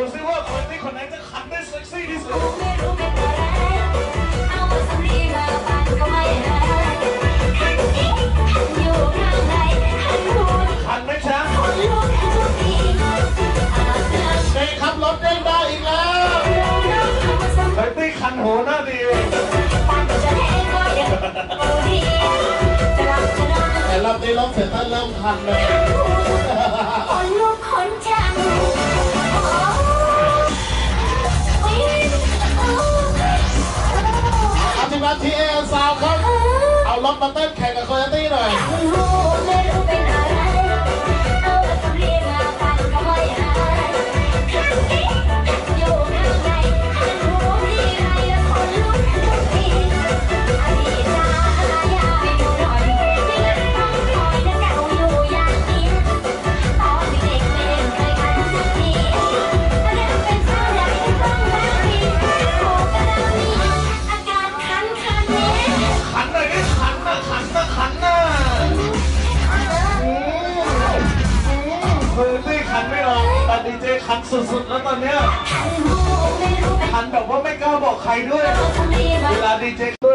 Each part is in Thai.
ดูซิว่าคนที่คนไหนจะขันได้เซ็กซี่ที่สุดไม่รู้เป็นอะไรเอาสำลีมาปานก็ไม่หายขันอีกขันอยู่ข้างในขันหูนี่ขันไหมจ๊ะคนลุกทุกทีอาจจะเด็กขับรถเด้งได้อีกแล้วรู้น้องคำสำไอ้ตี้ขันหัวหน้าดีปานจะให้ก็ยังรู้ดีจะรักจะนอนแต่รอบนี้ร้องเสร็จท่านเริ่มคันเลยคนลุกคนชัง อาทีเอสาวครับ เอารถมาเต้นแข่งกับโคโยตี้หน่อย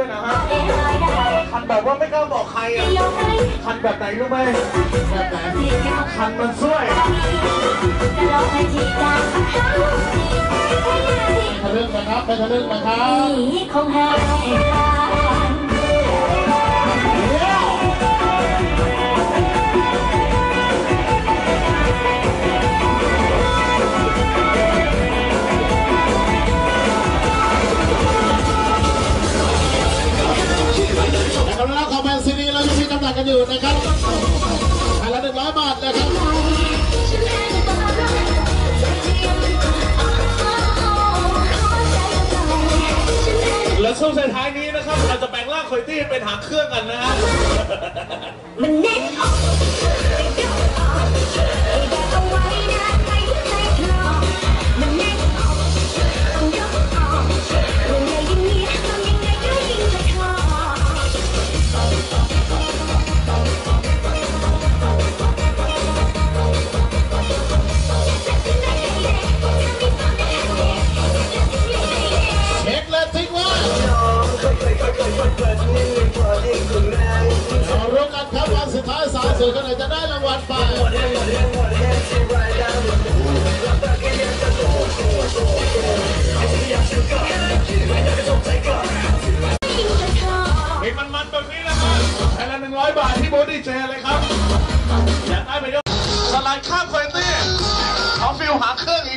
ดีเจด้วยนะฮะเล่นไม่ได้ขันแบบว่าไม่กล้าบอกใครไม่อะยอมให้ขันแบบไหนรู้ไหมแบบไหนที่เก็บขันมันช่วยจะลองให้ทีได้สักครั้งทีให้ยาทีทะลึ่งนะครับไปทะลึ่งนะครับ กันอยู่นะครับอันละหนึ่งร้อยบาทนะครับฉันแค่ต้องรักใจจริงอ๋อขอใจกันหน่อยฉันแค่และช่วงท้ายๆนี้นะครับเราจะแปลงร่างโคยตี้เป็นหางเครื่องกันนะฮะมันแน่น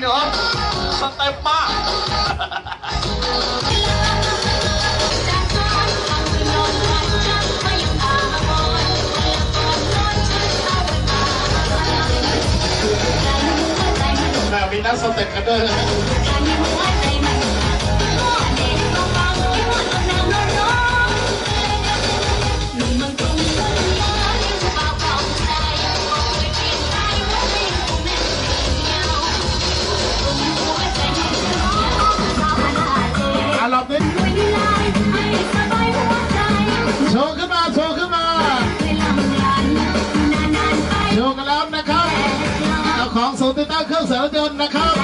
เครื่องอีกเหรอสเต็ปมากม่มีนักสเต็ปกันด้วย องศูนย์ติดตั้งเครื่องเสียงรถยนต์นะครับ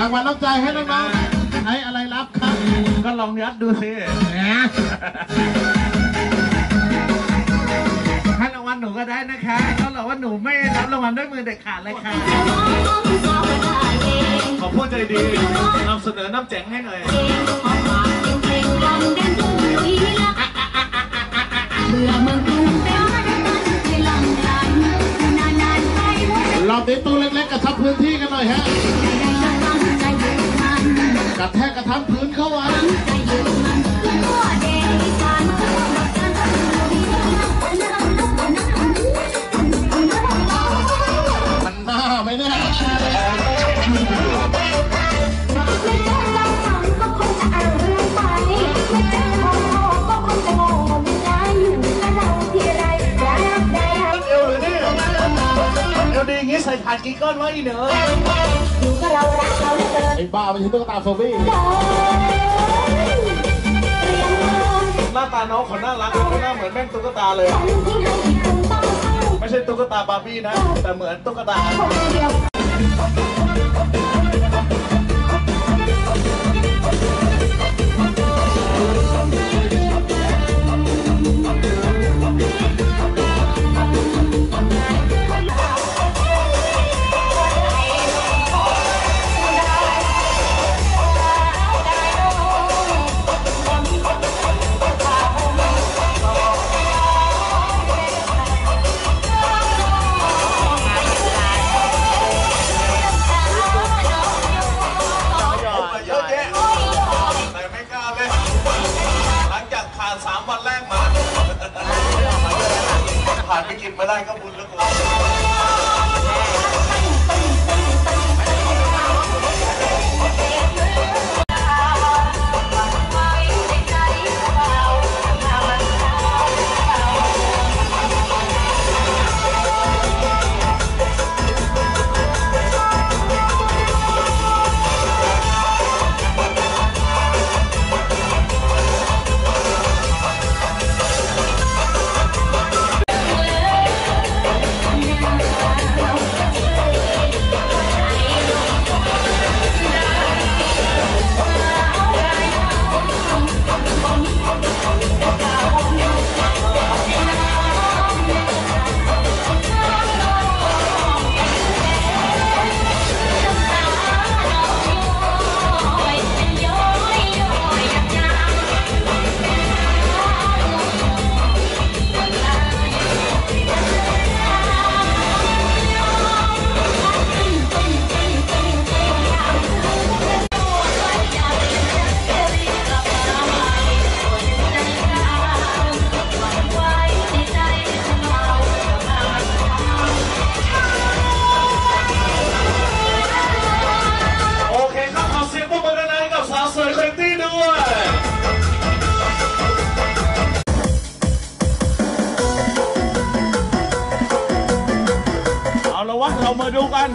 รางวัลน้ำใจให้น้องๆให้อะไรรับครับก็ลองยัดดูสิแหมให้รางวัลหนูก็ได้นะคะก็หรอกว่าหนูไม่รับรางวัลด้วยมือเด็ดขาดเลยค่ะ ขอพูดใจดีนำเสนอน้ำแจ๋งให้หน่อยเบื่อ นที่กันหน่อยฮะกระแทกกระทันพื้นเข้าไว้ อย่างงี้ใส่ถ่านกี่ก้อนไว้อีเหนออยู่กับเรารักเราเหลือเกินไอ้บ้ามันคือตุ๊กตาโฟบี้เรียนมาหน้าตาน้องเขาน่ารักเขาหน้าเหมือนแม่งตุ๊กตาเลยฉันยิ่งให้คุณต้องเข้าไม่ใช่ตุ๊กตาบาร์บี้นะ แต่เหมือนตุ๊กตา คนเดียว बोल रहा มาดูกัน